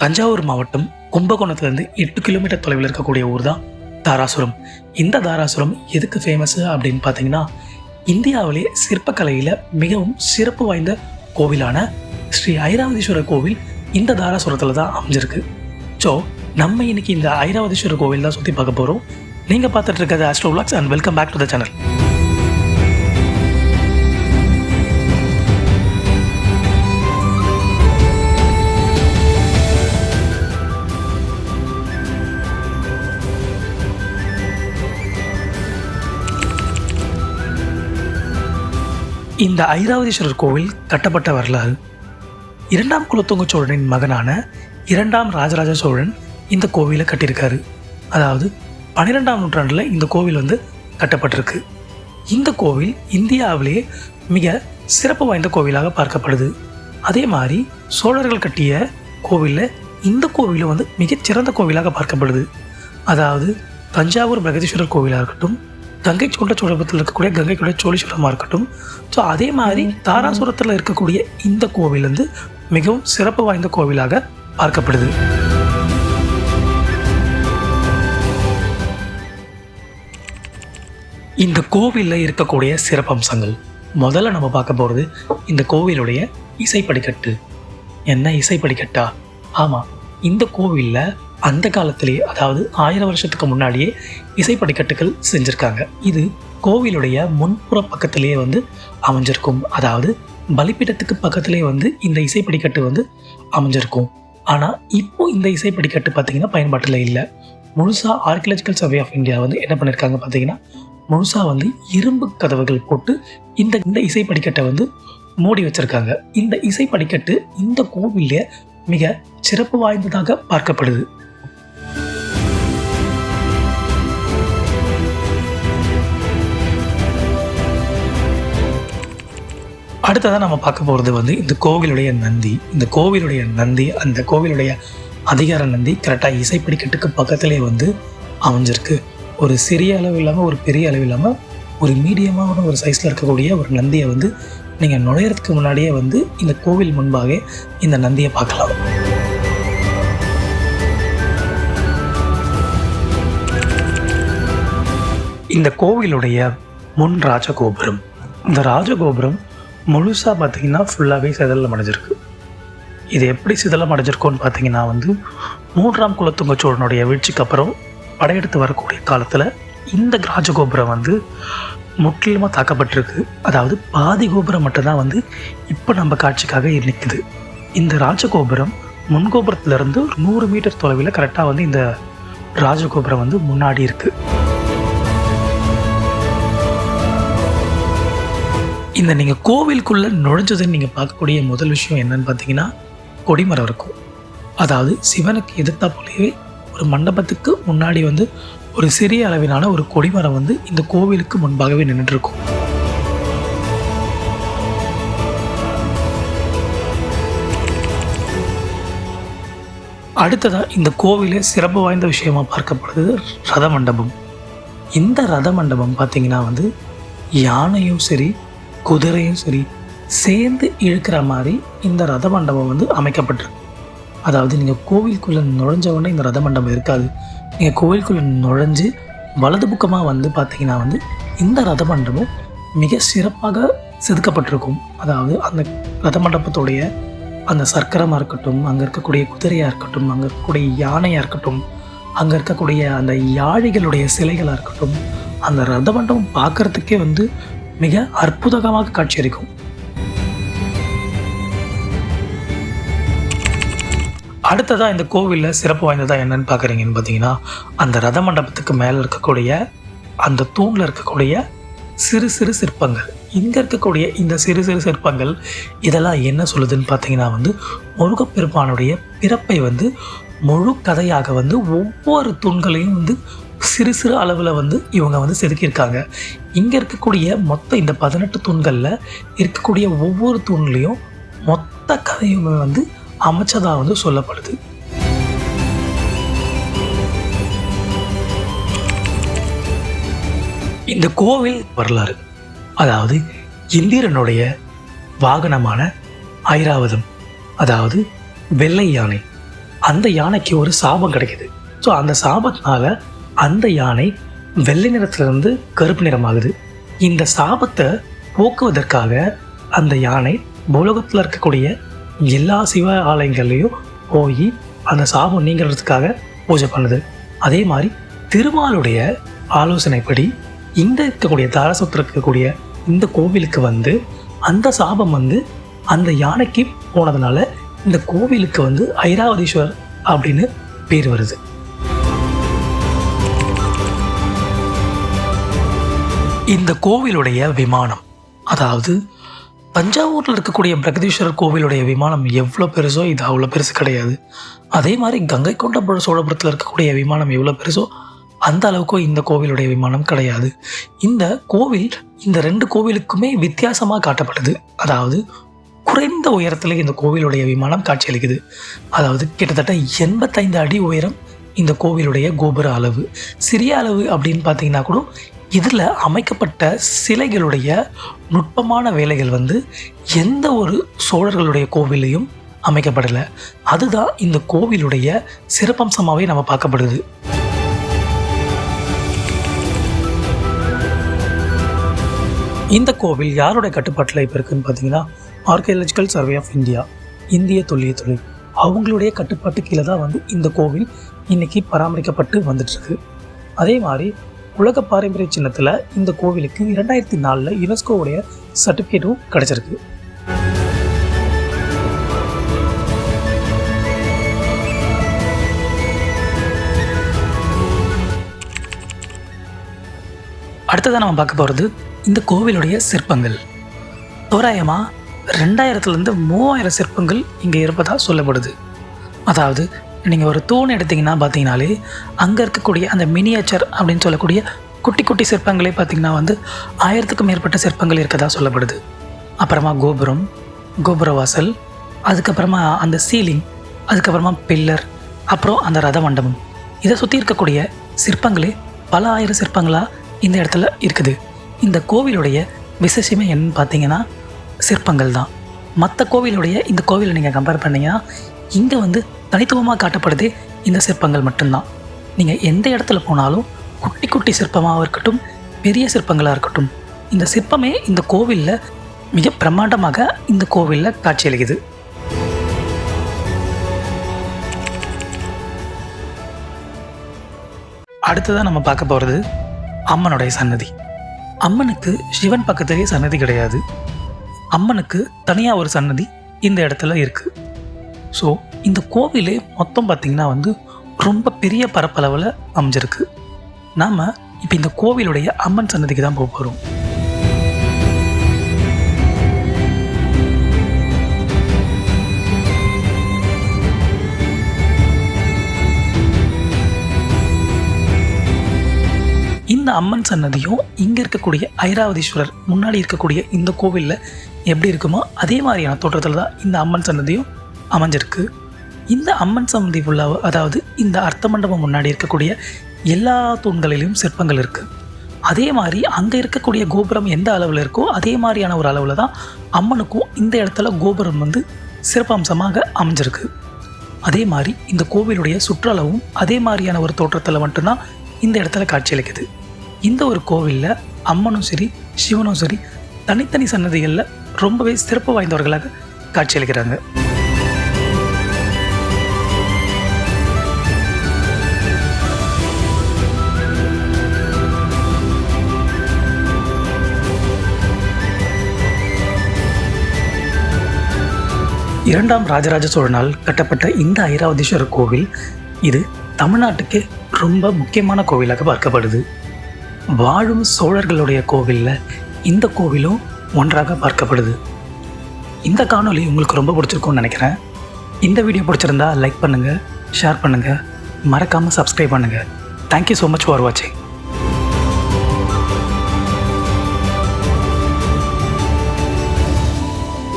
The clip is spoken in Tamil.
தஞ்சாவூர் மாவட்டம் கும்பகோணத்துலேருந்து எட்டு கிலோமீட்டர் தொலைவில் இருக்கக்கூடிய ஊர் தான் தாராசுரம். இந்த தாராசுரம் எதுக்கு ஃபேமஸ் அப்படின்னு பார்த்தீங்கன்னா இந்தியாவிலே சிற்பக்கலையில் மிகவும் சிறப்பு வாய்ந்த கோவிலான ஸ்ரீ ஐராவதீஸ்வரர் கோவில் இந்த தாராசுரத்தில் தான் அமைஞ்சிருக்கு. ஸோ நம்ம இன்னைக்கு இந்த ஐராவதீஸ்வரர் கோவில் தான் சுற்றி பார்க்க போகிறோம் நீங்கள் பார்த்துட்டு இருக்கிறது Astro and welcome back to the channel இந்த ஐராவதீஸ்வரர் கோவில் கட்டப்பட்ட வரலாறு. இரண்டாம் குலத்துங்க சோழனின் மகனான இரண்டாம் ராஜராஜ சோழன் இந்த கோவிலை கட்டியிருக்காரு. அதாவது பன்னிரெண்டாம் நூற்றாண்டில் இந்த கோவில் வந்து கட்டப்பட்டிருக்கு. இந்த கோவில் இந்தியாவிலேயே மிக சிறப்பு வாய்ந்த கோவிலாக பார்க்கப்படுது. அதே மாதிரி சோழர்கள் கட்டிய கோவிலில் இந்த கோவிலும் வந்து மிகச்சிறந்த கோவிலாக பார்க்கப்படுது. அதாவது தஞ்சாவூர் பிரகதீஸ்வரர் கோவிலாக இருக்கட்டும் கங்கை கொண்ட சோழபுரத்தில் இருக்கக்கூடிய கங்கை கொண்ட சோழீஸ்வரமாக இருக்கட்டும். ஸோ அதே மாதிரி தாராசுரத்தில் இருக்கக்கூடிய இந்த கோவில் வந்து மிகவும் சிறப்பு வாய்ந்த கோவிலாக பார்க்கப்படுது. இந்த கோவிலில் இருக்கக்கூடிய சிறப்பம்சங்கள். முதல்ல நம்ம பார்க்க போகிறது இந்த கோவிலுடைய இசைப்படிக்கட்டு. என்ன இசைப்படிக்கட்டா? ஆமாம் இந்த கோவிலில் அந்த காலத்திலேயே அதாவது ஆயிரம் வருஷத்துக்கு முன்னாடியே இசைப்படிக்கட்டுகள் செஞ்சுருக்காங்க. இது கோவிலுடைய முன்புற பக்கத்திலேயே வந்து அமைஞ்சிருக்கும். அதாவது பலிப்பீடத்துக்கு பக்கத்திலே வந்து இந்த இசைப்படிக்கட்டு வந்து அமைஞ்சிருக்கும். ஆனால் இப்போ இந்த இசைப்படிக்கட்டு பார்த்தீங்கன்னா பயன்பாட்டில் இல்லை. முழுசாக ஆர்கியலாஜிக்கல் சர்வே ஆஃப் இந்தியா வந்து என்ன பண்ணியிருக்காங்க பார்த்தீங்கன்னா முழுசாக வந்து இரும்பு கதவுகள் போட்டு இந்த இந்த இசைப்படிக்கட்டை வந்து மூடி வச்சுருக்காங்க. இந்த இசைப்படிக்கட்டு இந்த கோவிலே மிக சிறப்பு வாய்ந்ததாக பார்க்கப்படுது. அடுத்ததாக நம்ம பார்க்க போகிறது வந்து இந்த கோவிலுடைய நந்தி. இந்த கோவிலுடைய நந்தி அந்த கோவிலுடைய அதிகார நந்தி கரெக்டாக இசைப்படிக்கட்டுக்கு பக்கத்திலே வந்து அமைஞ்சிருக்கு. ஒரு சிறிய அளவு இல்லாமல் ஒரு பெரிய அளவு இல்லாமல் ஒரு மீடியமான ஒரு சைஸில் இருக்கக்கூடிய ஒரு நந்தியை வந்து நீங்கள் நுழையிறதுக்கு முன்னாடியே வந்து இந்த கோவில் முன்பாக இந்த நந்தியை பார்க்கலாம். இந்த கோவிலுடைய முன் ராஜகோபுரம். இந்த ராஜகோபுரம் முழுசாக பார்த்தீங்கன்னா ஃபுல்லாகவே சிதலம் அடைஞ்சிருக்கு. இது எப்படி சிதலம் அடைஞ்சிருக்கோன்னு பார்த்தீங்கன்னா வந்து மூன்றாம் குலத்துங்க சோழனுடைய வீழ்ச்சிக்கு அப்புறம் படையெடுத்து வரக்கூடிய காலத்தில் இந்த ராஜகோபுரம் வந்து முற்றிலுமாக தாக்கப்பட்டிருக்கு. அதாவது பாதி கோபுரம் மட்டும்தான் வந்து இப்போ நம்ம காட்சிக்காக நிற்குது இந்த ராஜகோபுரம் முன்கோபுரத்துலேருந்து ஒரு நூறு மீட்டர் தொலைவில் கரெக்டாக வந்து இந்த ராஜகோபுரம் வந்து முன்னாடி இருக்குது இந்த நீங்கள் கோவிலுக்குள்ளே நுழைஞ்சதுன்னு நீங்கள் பார்க்கக்கூடிய முதல் விஷயம் என்னன்னு பார்த்தீங்கன்னா கொடிமரம் இருக்கும். அதாவது சிவனுக்கு எதிர்த்தா போலவே ஒரு மண்டபத்துக்கு முன்னாடி வந்து ஒரு சிறிய அளவிலான ஒரு கொடிமரம் வந்து இந்த கோவிலுக்கு முன்பாகவே நின்றுட்டு இருக்கும் அடுத்ததாக இந்த கோவிலே சிறப்பு வாய்ந்த விஷயமாக பார்க்கப்படுது ரத மண்டபம் இந்த ரத மண்டபம் பார்த்தீங்கன்னா வந்து யானையும் சரி குதிரையும் சரி சேர்ந்து இழுக்கிற மாதிரி இந்த ரத மண்டபம் வந்து அமைக்கப்பட்டிருக்கு. அதாவது நீங்கள் கோவிலுக்குள்ளே நுழைஞ்ச உடனே இந்த ரத மண்டபம் இருக்காது. நீங்கள் கோவிலுக்குள்ளே நுழைஞ்சு வலது பக்கமாக வந்து பார்த்தீங்கன்னா வந்து இந்த ரத மண்டபம் மிக சிறப்பாக செதுக்கப்பட்டிருக்கும். அதாவது அந்த ரத மண்டபத்துடைய அந்த சர்க்கரமாக இருக்கட்டும் அங்கே இருக்கக்கூடிய குதிரையாக இருக்கட்டும் அங்கே இருக்கக்கூடிய யானையாக இருக்கட்டும் அங்கே இருக்கக்கூடிய அந்த யாழிகளுடைய சிலைகளாக இருக்கட்டும் அந்த ரத மண்டபம் பார்க்கறதுக்கே வந்து மிக அற்புதகமாக காட்சியளிக்கும். அடுத்ததாக இந்த கோவிலில் சிறப்பு வாய்ந்ததாக என்னன்னு பார்க்குறீங்கன்னு பார்த்தீங்கன்னா அந்த ரத மண்டபத்துக்கு மேலே இருக்கக்கூடிய அந்த தூணில் இருக்கக்கூடிய சிறு சிறு சிற்பங்கள். இங்கே இருக்கக்கூடிய இந்த சிறு சிறு சிற்பங்கள் இதெல்லாம் என்ன சொல்லுதுன்னு பார்த்தீங்கன்னா வந்து முருகப்பெருமானுடைய பிறப்பை வந்து முழு கதையாக வந்து ஒவ்வொரு தூண்களையும் வந்து சிறு சிறு அளவில் வந்து இவங்க வந்து செதுக்கியிருக்காங்க. இங்கே இருக்கக்கூடிய மொத்த இந்த பதினெட்டு தூண்களில் இருக்கக்கூடிய ஒவ்வொரு தூண்லேயும் மொத்த கதையுமே வந்து அமைச்சதாக வந்து சொல்லப்படுது. இந்த கோவில் வரலாறு அதாவது இந்திரனுடைய வாகனமான ஐராவதம் அதாவது வெள்ளை யானை அந்த யானைக்கு ஒரு சாபம் கிடைக்குது. ஸோ அந்த சாபத்தினால அந்த யானை வெள்ளை நிறத்திலிருந்து கருப்பு நிறமாகுது. இந்த சாபத்தை போக்குவதற்காக அந்த யானை உலகத்தில் இருக்கக்கூடிய எல்லா சிவ ஆலயங்கள்லையும் போய் அந்த சாபம் நீங்கிறதுக்காக பூஜை பண்ணுது. அதே மாதிரி திருமாலுடைய ஆலோசனைப்படி இந்த இருக்கக்கூடிய தாரசத்தில் இருக்கக்கூடிய இந்த கோவிலுக்கு வந்து அந்த சாபம் வந்து அந்த யானைக்கு போனதுனால இந்த கோவிலுக்கு வந்து ஐராவதீஸ்வர் அப்படின்னு பேர் வருது. இந்த கோவிலுடைய விமானம் அதாவது தஞ்சாவூரில் இருக்கக்கூடிய பிரகதீஸ்வரர் கோவிலுடைய விமானம் எவ்வளோ பெருசோ இது அவ்வளோ பெருசு கிடையாது. அதே மாதிரி கங்கை கொண்ட சோழபுரத்தில் இருக்கக்கூடிய விமானம் எவ்வளோ பெருசோ அந்த அளவுக்கு இந்த கோவிலுடைய விமானம் கிடையாது. இந்த கோவில் இந்த ரெண்டு கோவிலுக்குமே வித்தியாசமாக காட்டப்படுது அதாவது குறைந்த உயரத்தில் இந்த கோவிலுடைய விமானம் காட்சியளிக்குது. அதாவது கிட்டத்தட்ட எண்பத்தைந்து அடி உயரம் இந்த கோவிலுடைய கோபுர அளவு. சிறிய அளவு அப்படின்னு பார்த்தீங்கன்னா கூட இதில் அமைக்கப்பட்ட சிலைகளுடைய நுட்பமான வேலைகள் வந்து எந்த ஒரு சோழர்களுடைய கோவிலையும் அமைக்கப்படலை. அதுதான் இந்த கோவிலுடைய சிறப்பம்சமாகவே நம்ம பார்க்கப்படுது. இந்த கோவில் யாருடைய கட்டுப்பாட்டில் இப்போ இருக்குன்னு பார்த்தீங்கன்னா ஆர்கியாலஜிக்கல் சர்வே ஆஃப் இந்தியா இந்திய தொல்லியத்துறை அவங்களுடைய கட்டுப்பாட்டு கீழே தான் வந்து இந்த கோவில் இன்னைக்கு பராமரிக்கப்பட்டு வந்துட்டுருக்கு. அதே மாதிரி உலக பாரம்பரிய சின்னத்தில் இந்த கோவிலுக்கு இரண்டாயிரத்தி நாலில் யுனெஸ்கோவுடைய சர்டிஃபிகேட்டும் கிடச்சிருக்கு. அடுத்ததாக நம்ம பார்க்க போகிறது இந்த கோவிலுடைய சிற்பங்கள். தோராயமாக ரெண்டாயிரத்துலேருந்து மூவாயிரம் சிற்பங்கள் இங்கே இருப்பதாக சொல்லப்படுது. அதாவது நீங்கள் ஒரு தூண் எடுத்திங்கன்னா பார்த்தீங்கனாலே அங்கே இருக்கக்கூடிய அந்த மினியேச்சர் அப்படின்னு சொல்லக்கூடிய குட்டி குட்டி சிற்பங்களே பார்த்திங்கன்னா வந்து ஆயிரத்துக்கும் மேற்பட்ட சிற்பங்கள் இருக்கதாக சொல்லப்படுது. அப்புறமா கோபுரம் கோபுர வாசல் அதுக்கப்புறமா அந்த சீலிங் அதுக்கப்புறமா பில்லர் அப்புறம் அந்த ரத மண்டபம். இதை சுற்றி இருக்கக்கூடிய சிற்பங்களே பல ஆயிரம் சிற்பங்களாக இந்த இடத்துல இருக்குது. இந்த கோவிலுடைய விசேஷமே என்னன்னு பார்த்தீங்கன்னா சிற்பங்கள் தான் மற்ற கோவிலுடைய இந்த கோவிலை நீங்கள் கம்பேர் பண்ணிங்கன்னா இங்கே வந்து தனித்துவமாக காட்டப்படுதே இந்த சிற்பங்கள் மட்டும்தான். நீங்கள் எந்த இடத்துல போனாலும் குட்டி குட்டி சிற்பமாக இருக்கட்டும் பெரிய சிற்பங்களாக இருக்கட்டும் இந்த சிற்பமே இந்த கோவிலில் மிக பிரம்மாண்டமாக இந்த கோவிலில் காட்சியளிக்குது அடுத்ததாக நம்ம பார்க்க போகிறது அம்மனுடைய சன்னதி. அம்மனுக்கு சிவன் பக்கத்துலேயே சன்னதி கிடையாது. அம்மனுக்கு தனியாக ஒரு சன்னதி இந்த இடத்துல இருக்குது ஸோ இந்த கோவிலே மொத்தம் பார்த்திங்கன்னா வந்து ரொம்ப பெரிய பரப்பளவில் அமைஞ்சிருக்கு. நாம் இப்போ இந்த கோவிலுடைய அம்மன் சன்னதிக்கு தான் போக போகிறோம் இந்த அம்மன் சன்னதியும் இங்கே இருக்கக்கூடிய ஐராவதீஸ்வரர் முன்னாடி இருக்கக்கூடிய இந்த கோவிலில் எப்படி இருக்குமோ அதே மாதிரியான தோற்றத்தில் தான் இந்த அம்மன் சன்னதியும் அமைஞ்சிருக்கு. இந்த அம்மன் சமந்தி உள்ள அதாவது இந்த அர்த்த மண்டபம் முன்னாடி இருக்கக்கூடிய எல்லா தூண்களிலும் சிற்பங்கள் இருக்குது அதே மாதிரி அங்கே இருக்கக்கூடிய கோபுரம் எந்த அளவில் இருக்கோ அதே மாதிரியான ஒரு அளவில் தான் அம்மனுக்கும் இந்த இடத்துல கோபுரம் வந்து சிறப்பம்சமாக அமைஞ்சிருக்கு. அதே மாதிரி இந்த கோவிலுடைய சுற்றளவும் அதே மாதிரியான ஒரு தோற்றத்தில் மட்டும்தான் இந்த இடத்துல காட்சியளிக்குது இந்த ஒரு கோவிலில் அம்மனும் சரி சிவனும் சரி தனித்தனி சன்னதிகளில் ரொம்பவே சிறப்பு வாய்ந்தவர்களாக காட்சியளிக்கிறாங்க இரண்டாம் ராஜராஜ சோழனால் கட்டப்பட்ட இந்த ஐராவதீஸ்வரர் கோவில் இது தமிழ்நாட்டுக்கு ரொம்ப முக்கியமான கோவிலாக பார்க்கப்படுது. வாழும் சோழர்களுடைய கோவிலில் இந்த கோவிலும் ஒன்றாக பார்க்கப்படுது. இந்த காணொலி உங்களுக்கு ரொம்ப பிடிச்சிருக்கும்னு நினைக்கிறேன். இந்த வீடியோ பிடிச்சிருந்தா லைக் பண்ணுங்கள் ஷேர் பண்ணுங்கள் மறக்காமல் சப்ஸ்கிரைப் பண்ணுங்கள் தேங்க்யூ ஸோ மச் ஃபார் வாட்சிங்